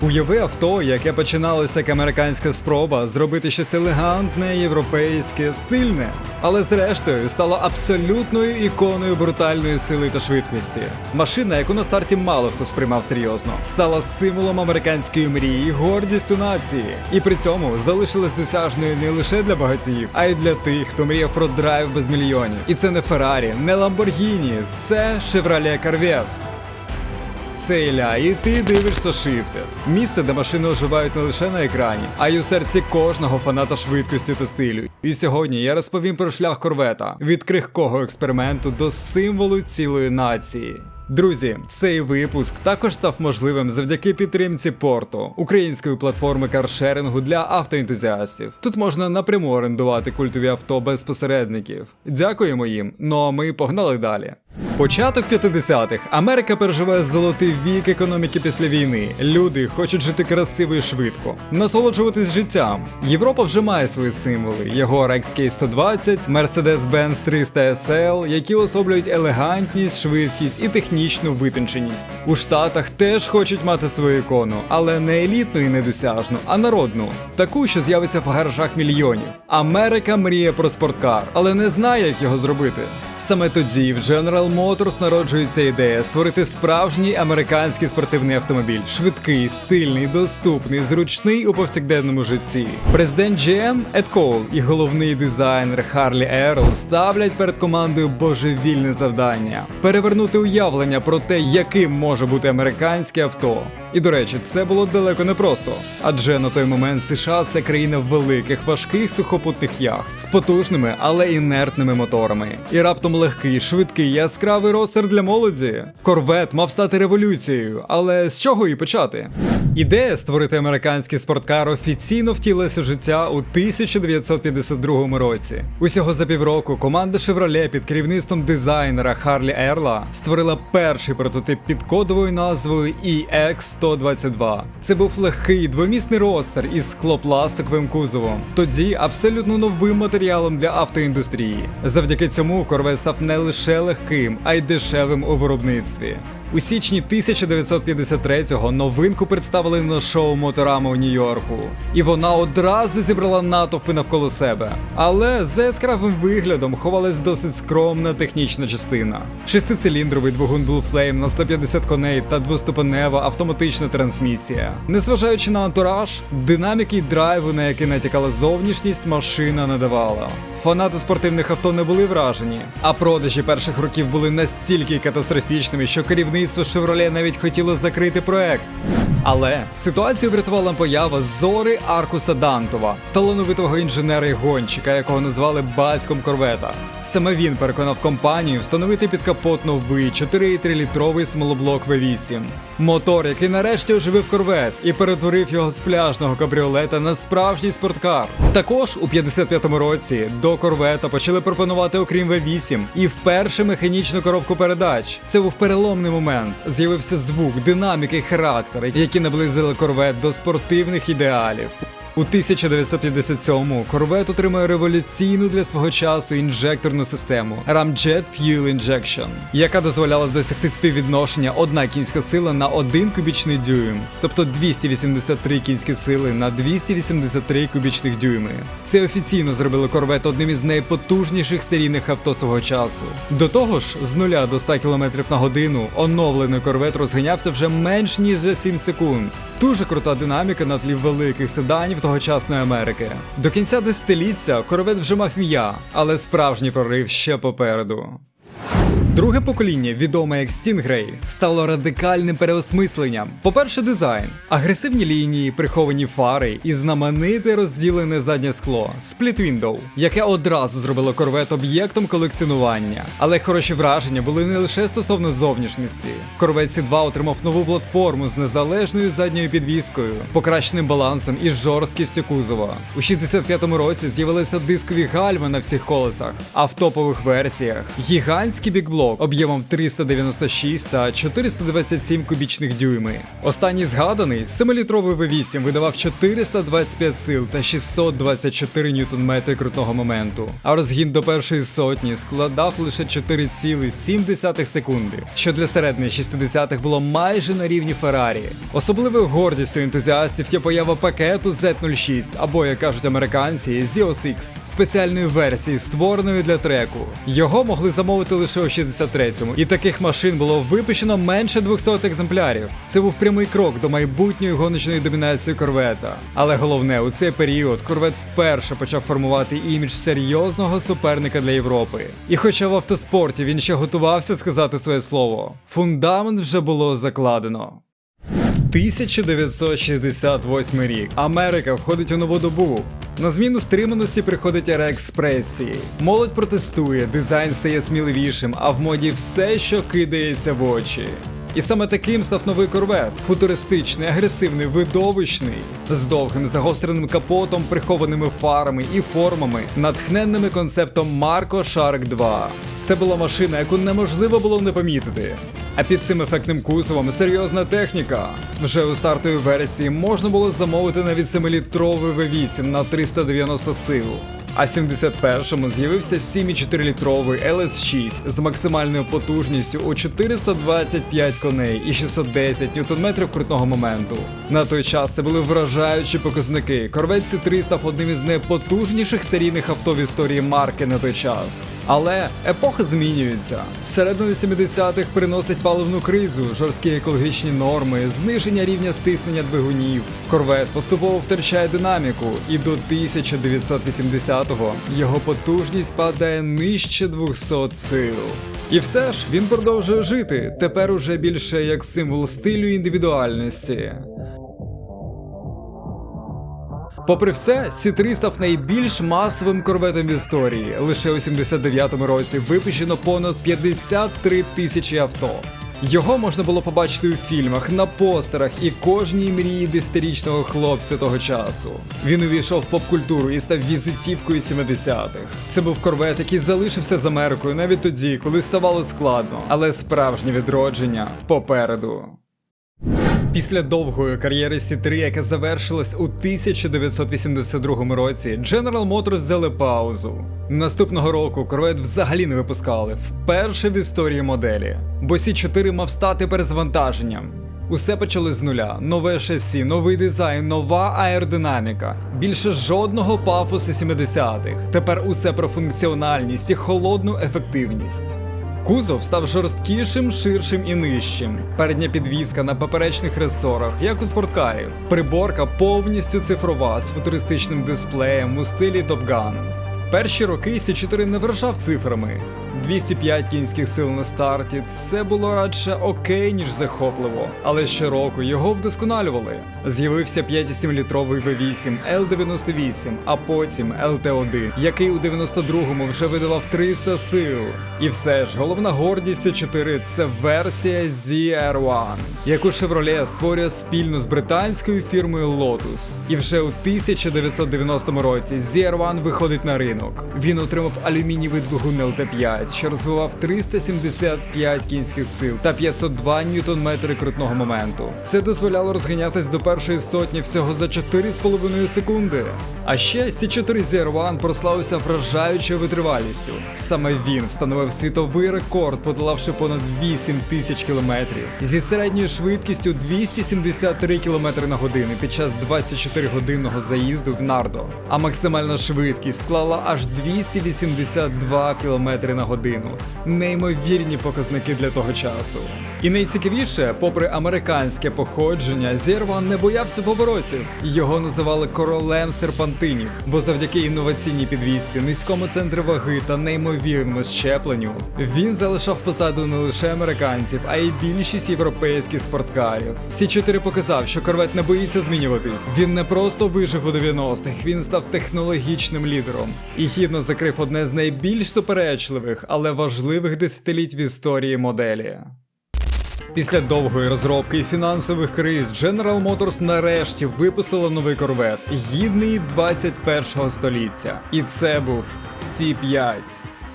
Уяви авто, яке починалося як американська спроба зробити щось елегантне, європейське, стильне, але зрештою стало абсолютною іконою брутальної сили та швидкості. Машина, яку на старті мало хто сприймав серйозно, стала символом американської мрії, гордістю нації, і при цьому залишилась досяжною не лише для багатіїв, а й для тих, хто мріяв про драйв без мільйонів. І це не Феррарі, не Ламборгіні, це Chevrolet Corvette. Це Ілля, і ти дивишся Shifted. Місце, де машини оживають не лише на екрані, а й у серці кожного фаната швидкості та стилю. І сьогодні я розповім про шлях корвета від крихкого експерименту до символу цілої нації. Друзі, цей випуск також став можливим завдяки підтримці Порту, української платформи каршерингу для автоентузіастів. Тут можна напряму орендувати культові авто без посередників. Дякуємо їм. Ну а ми погнали далі. Початок 50-х. Америка переживає золотий вік економіки після війни. Люди хочуть жити красиво і швидко, насолоджуватись життям. Європа вже має свої символи: Ягуар XK120, Mercedes-Benz 300 SL, які особлюють елегантність, швидкість і технічну витонченість. У Штатах теж хочуть мати свою ікону, але не елітну і недосяжну, а народну, таку, що з'явиться в гаражах мільйонів. Америка мріє про спорткар, але не знає, як його зробити. Саме тоді в General Motors народжується ідея створити справжній американський спортивний автомобіль, швидкий, стильний, доступний, зручний у повсякденному житті. Президент GM Ед Коул і головний дизайнер Харлі Ерл ставлять перед командою божевільне завдання перевернути уявлення про те, яким може бути американське авто. І до речі, це було далеко не просто, адже на той момент США це країна великих, важких сухопутних яхт з потужними, але інертними моторами. І раптом легкий, швидкий, яскравий ростер для молоді. Корвет мав стати революцією, але з чого і почати? Ідея створити американський спорткар офіційно втілилася у життя у 1952 році. Усього за півроку команда Chevrolet під керівництвом дизайнера Харлі Ерла створила перший прототип під кодовою назвою EX122. Це був легкий двомісний родстер із склопластиковим кузовом. Тоді абсолютно новим матеріалом для автоіндустрії. Завдяки цьому корвет став не лише легким, а й дешевим у виробництві. У січні 1953-го новинку представили на шоу Моторама у Нью-Йорку, і вона одразу зібрала натовпи навколо себе. Але за яскравим виглядом ховалась досить скромна технічна частина: шестициліндровий двигун Blue Flame на 150 коней та двоступенева автоматична трансмісія. Незважаючи на антураж, динаміки й драйву, на який натякала зовнішність, машина не давала. Фанати спортивних авто не були вражені, а продажі перших років були настільки катастрофічними, що керівництво Chevrolet навіть хотіло закрити проект. Але ситуацію врятувала поява зори Аркуса Дантова, талановитого інженера і гонщика, якого назвали батьком корвета. Саме він переконав компанію встановити під капот новий 4,3 літровий смолоблок V8. Мотор, який нарешті оживив корвет і перетворив його з пляжного кабріолета на справжній спорткар. Також у 55-му році до корвета почали пропонувати, окрім V8, і вперше механічну коробку передач. Це був переломний момент. З'явився звук, динаміки характер, які наблизили корвет до спортивних ідеалів. У 1957-му корвет отримує революційну для свого часу інжекторну систему Ramjet Fuel Injection, яка дозволяла досягти співвідношення одна кінська сила на 1 кубічний дюйм, тобто 283 кінські сили на 283 кубічних дюйми. Це офіційно зробило корвет одним із найпотужніших серійних авто свого часу. До того ж, з 0 до 100 км на годину оновлений корвет розганявся вже менш ніж за 7 секунд. Дуже крута динаміка на тлі великих седанів тогочасної Америки. До кінця десятиліття коровет вже мав ім'я, але справжній прорив ще попереду. Друге покоління, відоме як Stingray, стало радикальним переосмисленням. По-перше, дизайн, агресивні лінії, приховані фари і знамените розділене заднє скло Split Window, яке одразу зробило корвет об'єктом колекціонування. Але хороші враження були не лише стосовно зовнішності. Корвет C2 отримав нову платформу з незалежною задньою підвіскою, покращеним балансом і жорсткістю кузова. У 65-му році з'явилися дискові гальми на всіх колесах, а в топових версіях гігантський бікблок двохсоток об'ємом 396 та 427 кубічних дюйми. Останній згаданий 7-літровий V8 видавав 425 сил та 624 ньютон-метри крутного моменту, а розгін до першої сотні складав лише 4,7 секунди, що для середньої 60-х було майже на рівні Феррарі. Особливою гордістю ентузіастів є поява пакету Z06, або, як кажуть американці, ZOS X, спеціальної версії, створеної для треку. Його могли замовити лише у 63-му, і таких машин було випущено менше 200 екземплярів. Це був прямий крок до майбутньої гоночної домінації корвета. Але головне, у цей період корвет вперше почав формувати імідж серйозного суперника для Європи. І хоча в автоспорті він ще готувався сказати своє слово, фундамент вже було закладено. 1968 рік. Америка входить у нову добу. На зміну стриманості приходить ера експресії. Молодь протестує, дизайн стає сміливішим, а в моді все, що кидається в очі. І саме таким став новий корвет футуристичний, агресивний, видовищний, з довгим загостреним капотом, прихованими фарами і формами, натхненними концептом Марко Шарк 2. Це була машина, яку неможливо було не помітити. А під цим ефектним кузовом серйозна техніка. Вже у стартовій версії можна було замовити навіть 7-літровий V8 на 390 сил. А 71-му з'явився 7,4-літровий LS6 з максимальною потужністю у 425 коней і 610 ньютон-метрів крутного моменту. На той час це були вражаючі показники. Corvette C3 став одним із найпотужніших серійних авто в історії марки на той час. Але епоха змінюється. Середини 70-х приносить паливну кризу, жорсткі екологічні норми, зниження рівня стиснення двигунів. Корвет поступово втрачає динаміку, і до 1980-го його потужність падає нижче 200 сил. І все ж він продовжує жити, тепер уже більше як символ стилю індивідуальності. Попри все, Сі-3 став найбільш масовим корветом в історії. Лише у 79-му році випущено понад 53 тисячі авто. Його можна було побачити у фільмах, на постерах і кожній мрії десятирічного хлопця того часу. Він увійшов в поп-культуру і став візитівкою 70-х. Це був корвет, який залишився з Америкою навіть тоді, коли ставало складно, але справжнє відродження попереду. Після довгої кар'єри Сі3, яка завершилась у 1982 році, General Motors взяли паузу. Наступного року корвет взагалі не випускали вперше в історії моделі, бо Сі4 мав стати перезвантаженням. Усе почалось з нуля: нове шасі, новий дизайн, нова аеродинаміка. Більше жодного пафосу 70-х. Тепер усе про функціональність і холодну ефективність. Кузов став жорсткішим, ширшим і нижчим. Передня підвізка на поперечних ресорах, як у спорткарів. Приборка повністю цифрова з футуристичним дисплеєм у стилі Top. Перші роки Сі4 не вражав цифрами. 205 кінських сил на старті це було радше окей, ніж захопливо, але щороку його вдосконалювали. З'явився 5,7-літровий V8 L98, а потім LT1, який у 92-му вже видавав 300 сил. І все ж, головна гордість С4 це версія ZR1, яку Chevrolet створює спільно з британською фірмою Lotus. І вже у 1990 році ZR1 виходить на ринок. Він отримав алюмінієвий двигун LT5, що розвивав 375 кінських сил та 502 ньютон-метри крутного моменту. Це дозволяло розганятись до першої сотні всього за 4,5 секунди. А ще C4 ZR1 прославився вражаючою витривалістю. Саме він встановив світовий рекорд, подолавши понад 8 тисяч кілометрів зі середньою швидкістю 273 км на годину під час 24-годинного заїзду в Нардо. А максимальна швидкість склала аж 282 км на годину. Неймовірні показники для того часу. І найцікавіше, попри американське походження, Зірван не боявся поворотів. Його називали королем серпантинів, бо завдяки інноваційній підвісці, низькому центрі ваги та неймовірному щепленню він залишав позаду не лише американців, а й більшість європейських спорткарів. Сі4 показав, що корвет не боїться змінюватись. Він не просто вижив у 90-х, він став технологічним лідером і гідно закрив одне з найбільш суперечливих, але важливих десятиліть в історії моделі. Після довгої розробки і фінансових криз General Motors нарешті випустила новий корвет, гідний 21-го століття. І це був C5.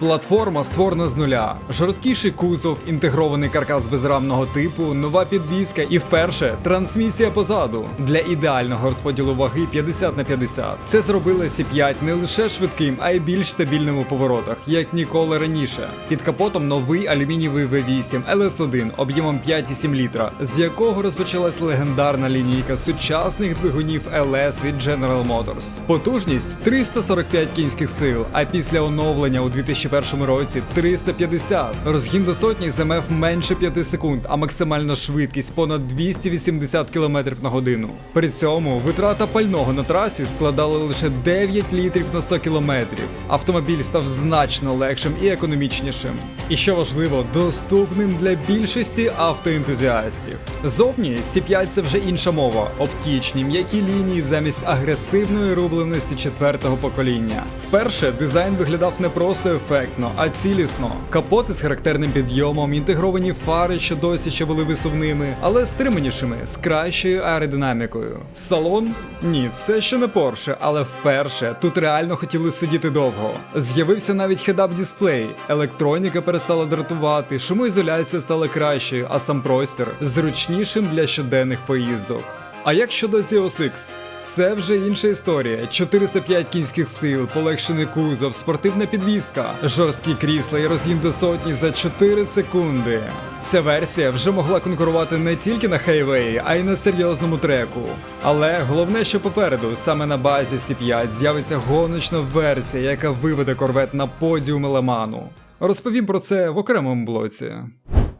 Платформа створена з нуля, жорсткіший кузов, інтегрований каркас безрамного типу, нова підвізка і вперше трансмісія позаду для ідеального розподілу ваги 50 на 50. Це зробило C5 не лише швидким, а й більш стабільним у поворотах, як ніколи раніше. Під капотом новий алюмінієвий V8 LS1 об'ємом 5,7 літра, з якого розпочалась легендарна лінійка сучасних двигунів LS від General Motors. Потужність 345 кінських сил, а після оновлення у 2001 році 350. Розгін до сотні займав менше 5 секунд, а максимальна швидкість понад 280 км на годину. При цьому витрата пального на трасі складала лише 9 літрів на 100 км. Автомобіль став значно легшим і економічнішим. І що важливо, доступним для більшості автоентузіастів. Зовні C5 це вже інша мова, оптічні м'які лінії замість агресивної рубленості четвертого покоління. Вперше дизайн виглядав не просто ефектно, а цілісно. Капоти з характерним підйомом, інтегровані фари, що досі ще були висувними, але стриманішими, з кращою аеродинамікою. Салон? Ні, це ще не Porsche, але вперше тут реально хотіли сидіти довго. З'явився навіть хедап дисплей, електроніка перестала дратувати, шумоізоляція стала кращою, а сам простір зручнішим для щоденних поїздок. А як щодо Zeus X? Це вже інша історія. 405 кінських сил, полегшений кузов, спортивна підвізка, жорсткі крісла і розгін до сотні за 4 секунди. Ця версія вже могла конкурувати не тільки на хайвеї, а й на серйозному треку. Але головне, що попереду, саме на базі C5 з'явиться гоночна версія, яка виведе корвет на подіум Леману. Розповім про це в окремому блоці.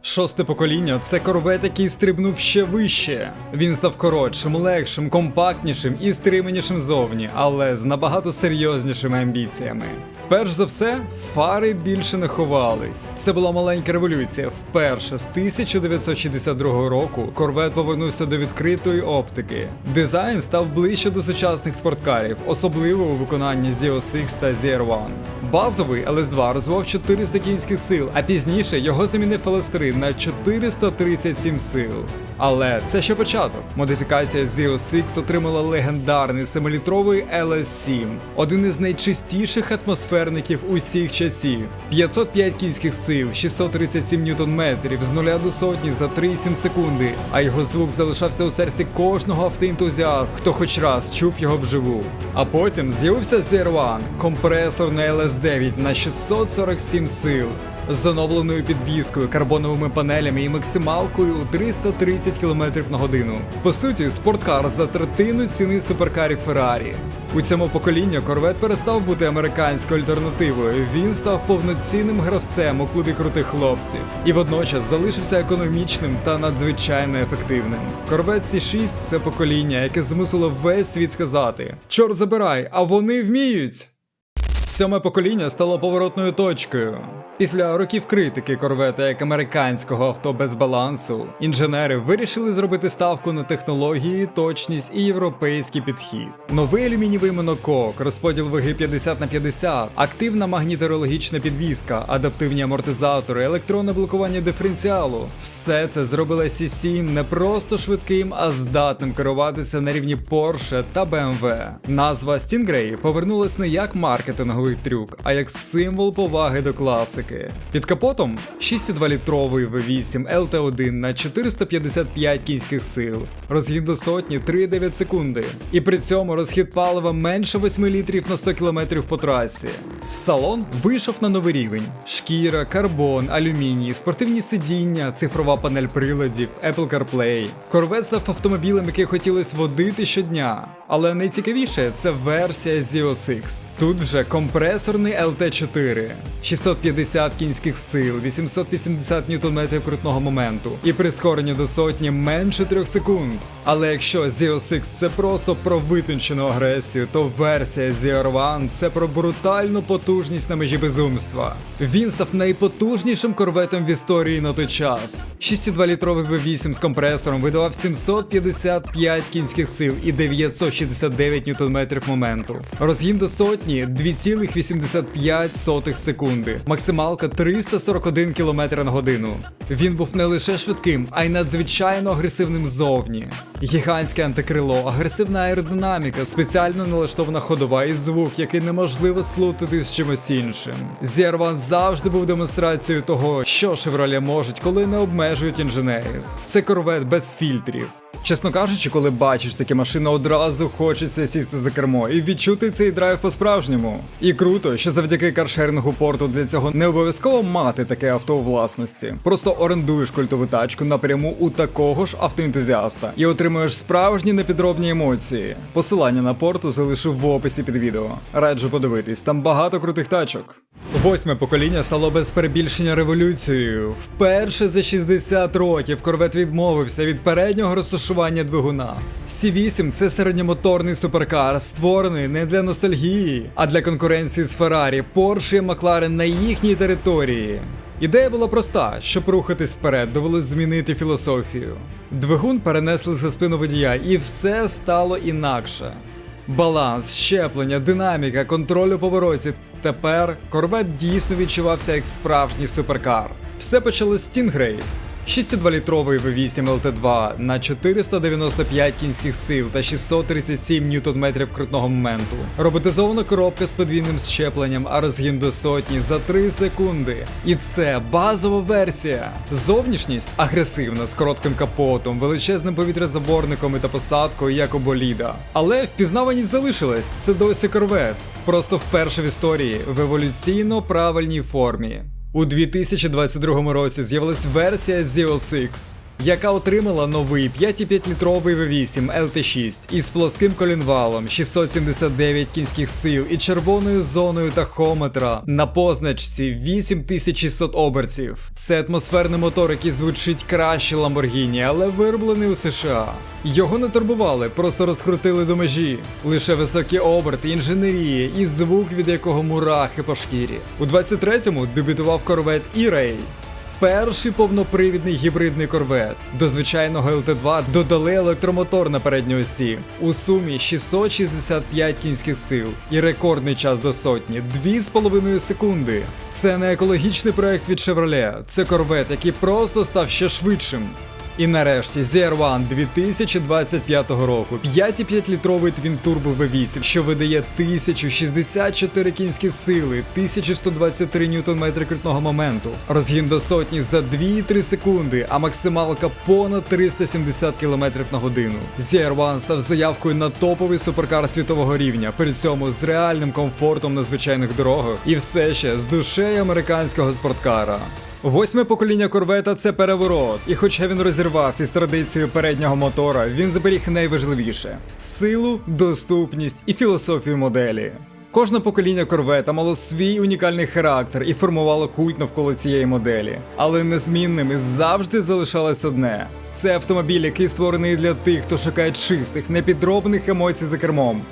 Шосте покоління це корвет, який стрибнув ще вище. Він став коротшим, легшим, компактнішим і стриманішим зовні, але з набагато серйознішими амбіціями. Перш за все, фари більше не ховались. Це була маленька революція. Вперше з 1962 року корвет повернувся до відкритої оптики. Дизайн став ближче до сучасних спорткарів, особливо у виконанні Zeus X та ZR1. Базовий LS2 розвивав 400 кінських сил, а пізніше його замінив LS3 на 437 сил. Але це ще початок. Модифікація Zeus X отримала легендарний 7-літровий LS7, один із найчистіших атмосферників усіх часів. 505 кінських сил, 637 ньютон-метрів з 0 до сотні за 3,7 секунди, а його звук залишався у серці кожного автоентузіаста, хто хоч раз чув його вживу. А потім з'явився ZR1, компресор на LS9 на 647 сил з оновленою підвіскою, карбоновими панелями і максималкою у 330 км на годину. По суті, спорткар за третину ціни суперкарів Феррарі. У цьому поколінні корвет перестав бути американською альтернативою. Він став повноцінним гравцем у клубі крутих хлопців і водночас залишився економічним та надзвичайно ефективним. Корвет C6 це покоління, яке змусило весь світ сказати: Чор забирай, а вони вміють. Сьоме покоління стало поворотною точкою. Після років критики корвета як американського авто без балансу, інженери вирішили зробити ставку на технології, точність і європейський підхід. Новий алюмінієвий монокок, розподіл ваги 50 на 50, активна магніторологічна підвізка, адаптивні амортизатори, електронне блокування диференціалу. Все це зробило C7 не просто швидким, а здатним керуватися на рівні Porsche та BMW. Назва Stingray повернулась не як маркетинговий трюк, а як символ поваги до класики. Під капотом 6,2-літровий V8 LT1 на 455 кінських сил, розгін до сотні 3,9 секунди. І при цьому розхід палива менше 8 літрів на 100 км по трасі. Салон вийшов на новий рівень: шкіра, карбон, алюміній, спортивні сидіння, цифрова панель приладів, Apple CarPlay. Корвет став автомобілем, який хотілося водити щодня. Але найцікавіше це версія Zeus X. Тут вже компресорний LT4, 650 кінських сил, 880 ньютон-метрів крутного моменту і прискорення до сотні менше 3 секунд. Але якщо Zeus X це просто про витончену агресію, то версія ZR1 це про брутальну потужність на межі безумства. Він став найпотужнішим корветом в історії на той час. 6,2-літровий V8 з компресором видавав 755 кінських сил і 969 ньютон-метрів моменту. Розгін до сотні 2,85 секунди. Максималка 341 км на годину. Він був не лише швидким, а й надзвичайно агресивним ззовні. Гігантське антикрило, агресивна аеродинаміка, спеціально налаштована ходова і звук, який неможливо сплутати з чимось іншим. Зірван завжди був демонстрацією того, що Шевроле можуть, коли не обмежують інженерів. Це корвет без фільтрів. Чесно кажучи, коли бачиш такі машини, одразу хочеться сісти за кермо і відчути цей драйв по-справжньому. І круто, що завдяки каршерингу порту для цього не обов'язково мати таке авто у власності. Просто орендуєш культову тачку напряму у такого ж автоентузіаста і отримуєш справжні непідробні емоції. Посилання на порту залишив в описі під відео. Раджу подивитись, там багато крутих тачок. Восьме покоління стало без перебільшення революцією. Вперше за 60 років корвет відмовився від переднього розташування двигуна. C8 це середньомоторний суперкар, створений не для ностальгії, а для конкуренції з Феррарі, Porsche і McLaren на їхній території. Ідея була проста: щоб рухатись вперед, довелось змінити філософію. Двигун перенесли за спину водія, і все стало інакше. Баланс, щеплення, динаміка, контроль у повороті. Тепер корвет дійсно відчувався як справжній суперкар. Все почали з Stingray. 6,2-літровий V8 LT2 на 495 кінських сил та 637 ньютон-метрів крутного моменту. Роботизована коробка з подвійним щепленням, а розгін до сотні за 3 секунди. І це базова версія. Зовнішність агресивна з коротким капотом, величезним повітрязаборником і та посадкою, як у боліда. Але впізнаваність залишилась. Це досі корвет. Просто вперше в історії в еволюційно правильній формі. У 2022 році з'явилась версія Zeo 6, яка отримала новий 5,5-літровий V8 LT6 із плоским колінвалом, 679 кінських сил і червоною зоною тахометра на позначці 8600 обертів. Це атмосферний мотор, який звучить краще Lamborghini, але вироблений у США. Його не турбували, просто розкрутили до межі. Лише високі оберти, інженерії і звук, від якого мурахи по шкірі. У 23-му дебютував корвет E-Ray. Перший повнопривідний гібридний корвет. До звичайного LT2 додали електромотор на передній осі. У сумі 665 кінських сил і рекордний час до сотні 2,5 секунди. Це не екологічний проект від Chevrolet, це корвет, який просто став ще швидшим. І нарешті ZR1 2025 року 5,5-літровий твін-турбо V8, що видає 1064 кінські сили, 1123 ньютон-метри крутного моменту, розгін до сотні за 2,3 секунди, а максималка понад 370 км на годину. ZR1 став заявкою на топовий суперкар світового рівня, при цьому з реальним комфортом на звичайних дорогах і все ще з душею американського спорткара. Восьме покоління корвета це переворот, і хоча він розірвав із традицією переднього мотора, він зберіг найважливіше силу, доступність і філософію моделі. Кожне покоління корвета мало свій унікальний характер і формувало культ навколо цієї моделі. Але незмінним і завжди залишалось одне: це автомобіль, який створений для тих, хто шукає чистих, непідробних емоцій за кермом.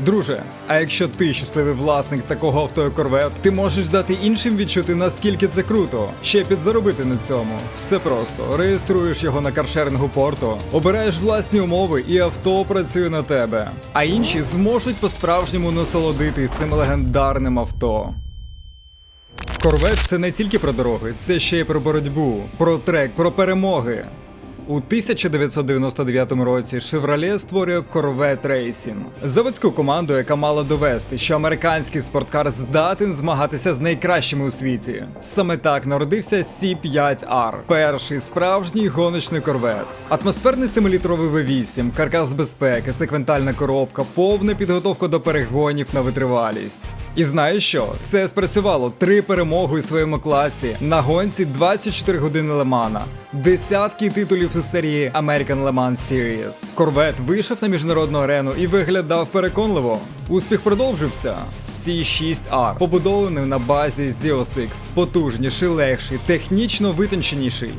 Друже, а якщо ти щасливий власник такого авто корвет, ти можеш дати іншим відчути, наскільки це круто, ще підзаробити на цьому. Все просто реєструєш його на каршерингу порту, обираєш власні умови, і авто працює на тебе. А інші зможуть по-справжньому насолодитись цим легендарним авто. Корвет це не тільки про дороги, це ще й про боротьбу, про трек, про перемоги. У 1999 році Chevrolet створює Corvette Racing – заводську команду, яка мала довести, що американський спорткар здатен змагатися з найкращими у світі. Саме так народився C5R – перший справжній гоночний корвет. Атмосферний 7-літровий V8, каркас безпеки, секвентальна коробка, повна підготовка до перегонів на витривалість. І знаєш що? Це спрацювало три перемоги у своєму класі на гонці 24 години Лемана, десятки титулів у серії American Le Mans Series. Корвет вийшов на міжнародну арену і виглядав переконливо. Успіх продовжився. C6R, побудований на базі Zeo 6, потужніший, легший, технічно витонченіший.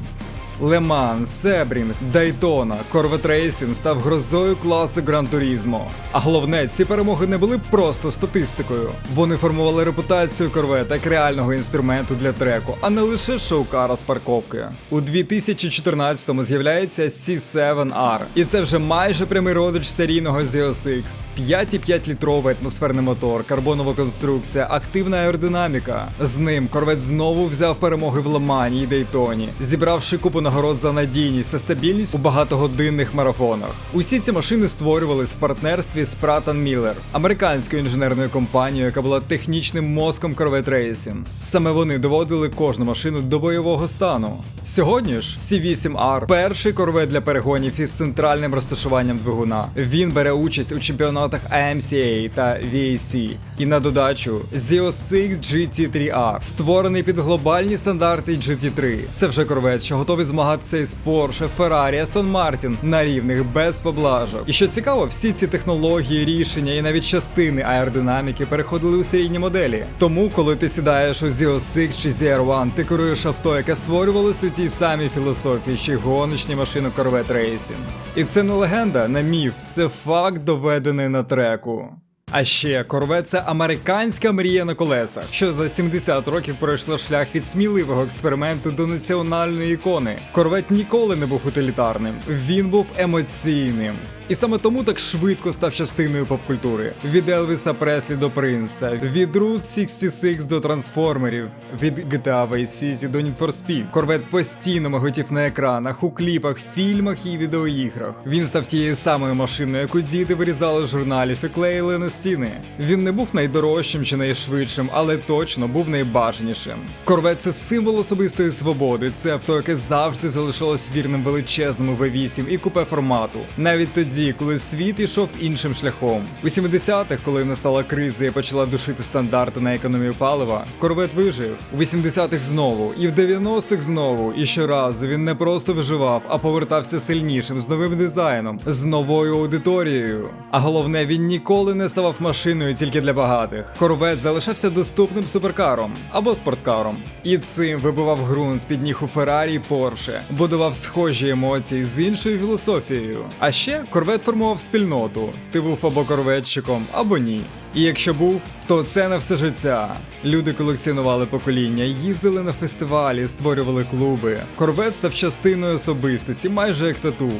Леман, Себрінг, Дайтона, Корвет Рейсінг став грозою класу Гран Турізмо. А головне, ці перемоги не були просто статистикою. Вони формували репутацію корвета як реального інструменту для треку, а не лише шоукара з парковки. У 2014-му з'являється C7R, і це вже майже прямий родич серійного Zeo 6. 5,5 літровий атмосферний мотор, карбонова конструкція, активна аеродинаміка. З ним корвет знову взяв перемоги в Ламані і Дейтоні, зібравши купу нагород за надійність та стабільність у багатогодинних марафонах. Усі ці машини створювались в партнерстві з Pratt Miller, американською інженерною компанією, яка була технічним мозком Corvette Racing. Саме вони доводили кожну машину до бойового стану. Сьогодні ж C8R – перший корвет для перегонів із центральним розташуванням двигуна. Він бере участь у чемпіонатах AMCA та VAC. І на додачу ZO6 GT3R, створений під глобальні стандарти GT3. Це вже корвет, що готовий змагатися із Porsche, Ferrari, Aston Martin на рівних без поблажок. І що цікаво, всі ці технології, рішення і навіть частини аеродинаміки переходили у серійні моделі. Тому, коли ти сідаєш у ZO6 чи ZR1, ти керуєш авто, яке створювалося у тій самій філософії, й гоночні машини Corvette Racing. І це не легенда, не міф, це факт доведений на треку. А ще корвет це американська мрія на колесах, що за 70 років пройшла шлях від сміливого експерименту до національної ікони. Корвет ніколи не був утилітарним, він був емоційним. І саме тому так швидко став частиною попкультури. Від Елвіса Преслі до Принца, від Route 66 до трансформерів, від GTA Vice City до Need for Speed. Корвет постійно миготів на екранах, у кліпах, фільмах і відеоіграх. Він став тією самою машиною, яку діти вирізали журналів і клеїли на стіни. Він не був найдорожчим чи найшвидшим, але точно був найбажанішим. Корвет це символ особистої свободи. Це авто, яке завжди залишалось вірним величезному V8 і купе формату. Навіть тоді, коли світ ішов іншим шляхом. У 70-х, коли настала криза і почала душити стандарти на економію палива, корвет вижив. У 80-х знову, і в 90-х знову. І щоразу він не просто виживав, а повертався сильнішим з новим дизайном, з новою аудиторією. А головне, він ніколи не ставав машиною тільки для багатих. Корвет залишався доступним суперкаром або спорткаром. І цим вибивав ґрунт з під ніг у Феррарі і Порше, будував схожі емоції з іншою філософією. А ще корвет формував спільноту. Ти був або корветчиком, або ні. І якщо був, то це на все життя. Люди колекціонували покоління, їздили на фестивалі, створювали клуби. Корвет став частиною особистості, майже як тату.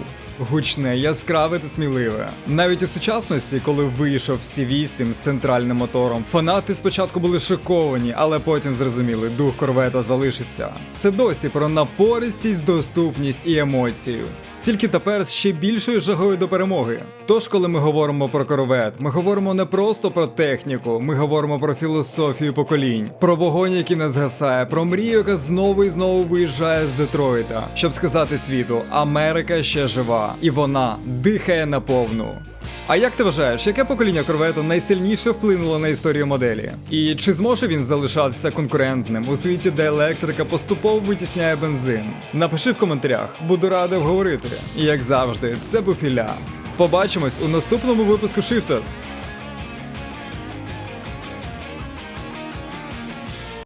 Гучне, яскраве та сміливе. Навіть у сучасності, коли вийшов C8 з центральним мотором, фанати спочатку були шоковані, але потім зрозуміли, дух корвета залишився. Це досі про напористість, доступність і емоцію. Тільки тепер з ще більшою жагою до перемоги. Тож, коли ми говоримо про корвет, ми говоримо не просто про техніку, ми говоримо про філософію поколінь, про вогонь, який не згасає, про мрію, яка знову і знову виїжджає з Детройта, щоб сказати світу, Америка ще жива, і вона дихає наповну. А як ти вважаєш, яке покоління корвету найсильніше вплинуло на історію моделі? І чи зможе він залишатися конкурентним у світі, де електрика поступово витісняє бензин? Напиши в коментарях, буду радий обговорити. І як завжди, це був Ілля. Побачимось у наступному випуску Shifted.